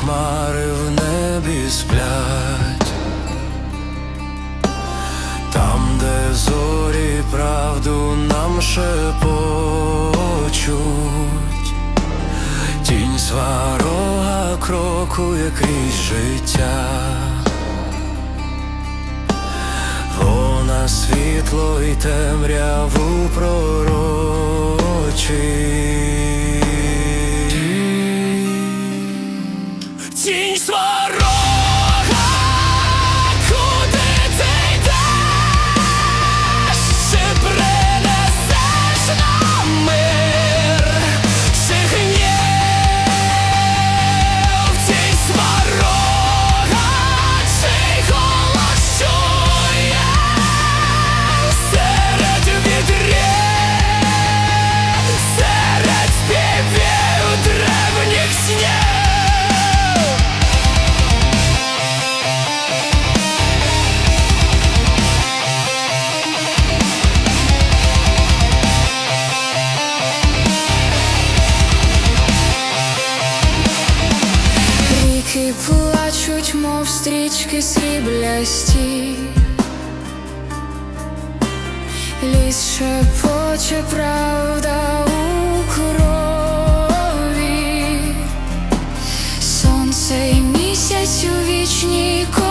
хмари в небі сплять, там, де зорі правду нам шепочуть, тінь сварога крокує крізь життя. Вона світло і темряву пророчить. Річки плачуть, мов стрічки сріблясті, ліс шепоче правда у крові, сонце і місяць у вічній крові.